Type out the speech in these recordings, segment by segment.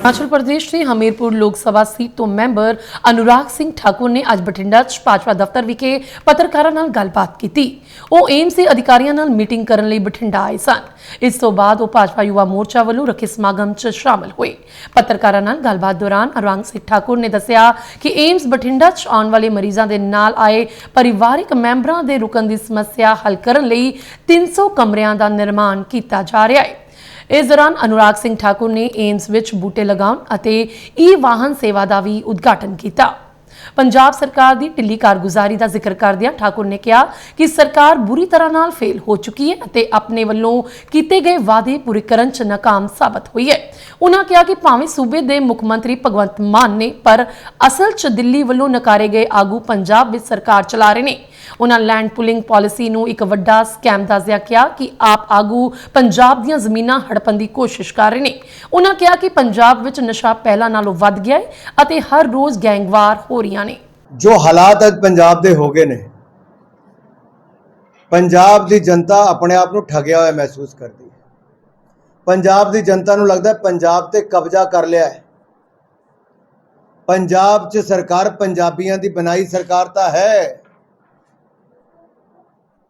ਹਿਮਾਚਲ ਪ੍ਰਦੇਸ਼ ਦੀ ਹਮੀਰਪੁਰ ਲੋਕ ਸਭਾ ਸੀਟ ਤੋਂ ਮੈਂਬਰ ਅਨੁਰਾਗ ਸਿੰਘ ਠਾਕੁਰ ਨੇ ਅੱਜ ਬਠਿੰਡਾ 'ਚ ਭਾਜਪਾ ਦਫ਼ਤਰ ਵਿਖੇ ਪੱਤਰਕਾਰਾਂ ਨਾਲ ਗੱਲਬਾਤ ਕੀਤੀ। ਉਹ ਏਮਸ ਦੇ ਅਧਿਕਾਰੀਆਂ ਨਾਲ ਮੀਟਿੰਗ ਕਰਨ ਲਈ ਬਠਿੰਡਾ ਆਏ ਸਨ। ਇਸ ਤੋਂ ਬਾਅਦ ਉਹ ਭਾਜਪਾ ਯੁਵਾ ਮੋਰਚਾ ਵੱਲੋਂ ਰੱਖੇ ਸਮਾਗਮ 'ਚ ਸ਼ਾਮਲ ਹੋਏ। ਪੱਤਰਕਾਰਾਂ ਨਾਲ ਗੱਲਬਾਤ ਦੌਰਾਨ ਅਨੁਰਾਗ ਸਿੰਘ ਠਾਕੁਰ ਨੇ ਦੱਸਿਆ ਕਿ ਏਮਸ ਬਠਿੰਡਾ 'ਚ ਆਉਣ ਵਾਲੇ ਮਰੀਜ਼ਾਂ ਦੇ ਨਾਲ ਆਏ ਪਰਿਵਾਰਕ ਮੈਂਬਰਾਂ ਦੇ ਰੁਕਣ ਦੀ ਸਮੱਸਿਆ ਹੱਲ ਕਰਨ ਲਈ 300 ਕਮਰਿਆਂ ਦਾ ਨਿਰਮਾਣ ਕੀਤਾ ਜਾ ਰਿਹਾ ਹੈ। ਇਸ ਦੌਰਾਨ ਅਨੁਰਾਗ ਸਿੰਘ ਠਾਕੁਰ ਨੇ ਏਮਸ ਵਿੱਚ ਬੂਟੇ ਲਗਾਉਣ ਅਤੇ ਈ ਵਾਹਨ ਸੇਵਾ ਦਾ ਵੀ ਉਦਘਾਟਨ ਕੀਤਾ। ਪੰਜਾਬ ਸਰਕਾਰ ਦੀ ਢਿੱਲੀ ਕਾਰਗੁਜ਼ਾਰੀ ਦਾ ਜ਼ਿਕਰ ਕਰਦਿਆਂ ਠਾਕੁਰ ਨੇ ਕਿਹਾ ਕਿ ਸਰਕਾਰ ਬੁਰੀ ਤਰ੍ਹਾਂ ਨਾਲ ਫੇਲ ਹੋ ਚੁੱਕੀ ਹੈ ਅਤੇ ਆਪਣੇ ਵੱਲੋਂ ਕੀਤੇ ਗਏ ਵਾਅਦੇ ਪੂਰੇ ਕਰਨ 'ਚ ਨਾਕਾਮ ਸਾਬਤ ਹੋਈ ਹੈ। ਉਹਨਾਂ ਕਿਹਾ ਕਿ ਭਾਵੇਂ ਸੂਬੇ ਦੇ ਮੁੱਖ ਮੰਤਰੀ ਭਗਵੰਤ ਮਾਨ ਨੇ, ਪਰ ਅਸਲ 'ਚ ਦਿੱਲੀ ਵੱਲੋਂ ਨਕਾਰੇ ਗਏ ਆਗੂ ਪੰਜਾਬ ਵਿੱਚ ਸਰਕਾਰ ਚਲਾ ਰਹੇ ਨੇ। ਉਹਨਾਂ ਲੈਂਡ ਪੁਲਿੰਗ ਪਾਲਿਸੀ ਨੂੰ ਇੱਕ ਵੱਡਾ ਸਕੈਮ ਦੱਸਿਆ ਕਿਹਾ ਕਿ ਆਪ ਆਗੂ ਪੰਜਾਬ ਦੀਆਂ ਜ਼ਮੀਨਾਂ ਹੜਪਣ ਦੀ ਕੋਸ਼ਿਸ਼ ਕਰ ਰਹੇ ਨੇ। ਉਹਨਾਂ ਕਿਹਾ ਕਿ ਪੰਜਾਬ ਵਿੱਚ ਨਸ਼ਾ ਪਹਿਲਾਂ ਨਾਲੋਂ ਵੱਧ ਗਿਆ ਹੈ ਅਤੇ ਹਰ ਰੋਜ਼ ਗੈਂਗਵਾਰ ਹੋ ਰਹੀਆਂ ਨੇ। ਜੋ ਹਾਲਾਤ ਅੱਜ ਪੰਜਾਬ ਦੇ ਹੋ ਗਏ ਨੇ, ਪੰਜਾਬ ਦੀ ਜਨਤਾ ਆਪਣੇ ਆਪ ਨੂੰ ਠੱਗਿਆ ਹੋਇਆ ਮਹਿਸੂਸ ਕਰਦੀ ਹੈ। ਪੰਜਾਬ ਦੀ ਜਨਤਾ ਨੂੰ ਲੱਗਦਾ ਪੰਜਾਬ ਤੇ ਕਬਜ਼ਾ ਕਰ ਲਿਆ ਹੈ। ਪੰਜਾਬ 'ਚ ਸਰਕਾਰ ਪੰਜਾਬੀਆਂ ਦੀ ਬਣਾਈ ਸਰਕਾਰ ਤਾਂ ਹੈ।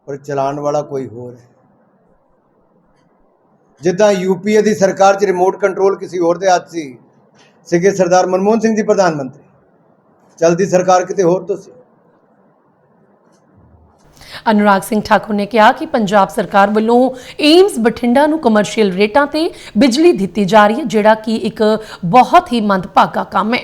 ਪਰ ਚਲਾਉਣ ਵਾਲਾ ਕੋਈ ਹੋਰ ਹੈ। ਜਿੱਦਾਂ ਯੂਪੀਏ ਦੀ ਸਰਕਾਰ 'ਚ ਰਿਮੋਟ ਕੰਟਰੋਲ ਕਿਸੇ ਹੋਰ ਦੇ ਹੱਥ ਸੀ, ਸੀਗੇ ਸਰਦਾਰ ਮਨਮੋਹਨ ਸਿੰਘ ਜੀ ਪ੍ਰਧਾਨ ਮੰਤਰੀ। ਚਲਦੀ ਸਰਕਾਰ ਕਿਤੇ ਹੋਰ ਤੋਂ ਸੀ? ਅਨੁਰਾਗ ਸਿੰਘ ਠਾਕੁਰ ਨੇ ਕਿਹਾ ਕਿ ਪੰਜਾਬ ਸਰਕਾਰ ਵੱਲੋਂ ਏਮਸ ਬਠਿੰਡਾ ਨੂੰ ਕਮਰਸ਼ੀਅਲ ਰੇਟਾਂ ਤੇ ਬਿਜਲੀ ਦਿੱਤੀ ਜਾ ਰਹੀ ਹੈ, ਜਿਹੜਾ ਕਿ ਇੱਕ ਬਹੁਤ ਹੀ ਮੰਦਭਾਗਾ ਕੰਮ ਹੈ।